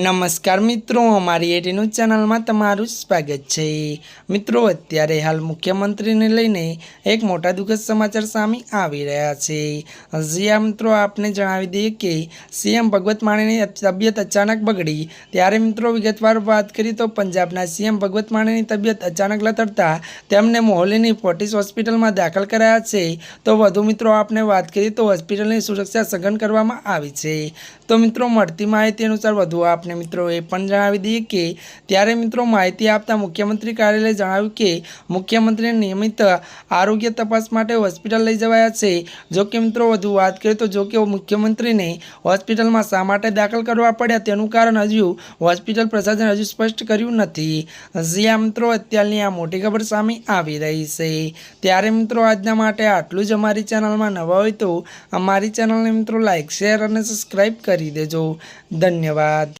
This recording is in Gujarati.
નમસ્કાર મિત્રો, અમારી એટીનું ચેનલમાં તમારું સ્વાગત છે. મિત્રો, અત્યારે હાલ મુખ્યમંત્રીને લઈને એક મોટા દુઃખદ સમાચાર સામે આવી રહ્યા છે. જ્યાં મિત્રો, આપને જણાવી દઈએ કે સીએમ ભગવત માણેની તબિયત અચાનક બગડી. ત્યારે મિત્રો, વિગતવાર વાત કરી તો પંજાબના સીએમ ભગવત માણેની તબિયત અચાનક લથડતા તેમને મોહલીની ફોર્ટિસ હોસ્પિટલમાં દાખલ કરાયા છે. તો વધુ મિત્રો, આપને વાત કરીએ તો હોસ્પિટલની સુરક્ષા સઘન કરવામાં આવી છે. તો મિત્રો, મળતી માહિતી અનુસાર વધુ આપને મિત્રો એ પણ જણાવી દઈએ કે ત્યારે મિત્રો માહિતી આપતા મુખ્યમંત્રી કાર્યાલયે જણાવ્યું કે મુખ્યમંત્રીને નિયમિત આરોગ્ય તપાસ માટે હોસ્પિટલ લઈ જવાયા છે. જો કે મિત્રો વધુ વાત કરીએ તો જો કે મુખ્યમંત્રીને હોસ્પિટલમાં શા માટે દાખલ કરવા પડ્યા તેનું કારણ હજુ હોસ્પિટલ પ્રશાસન હજુ સ્પષ્ટ કર્યું નથી. હજી આ મિત્રો, અત્યારની આ મોટી ખબર સામે આવી રહી છે. ત્યારે મિત્રો આજના માટે આટલું જ અમારી ચેનલમાં નવા હોય તો અમારી ચેનલને મિત્રો લાઇક શેર અને સબસ્ક્રાઈબ કરી દેજો. ધન્યવાદ.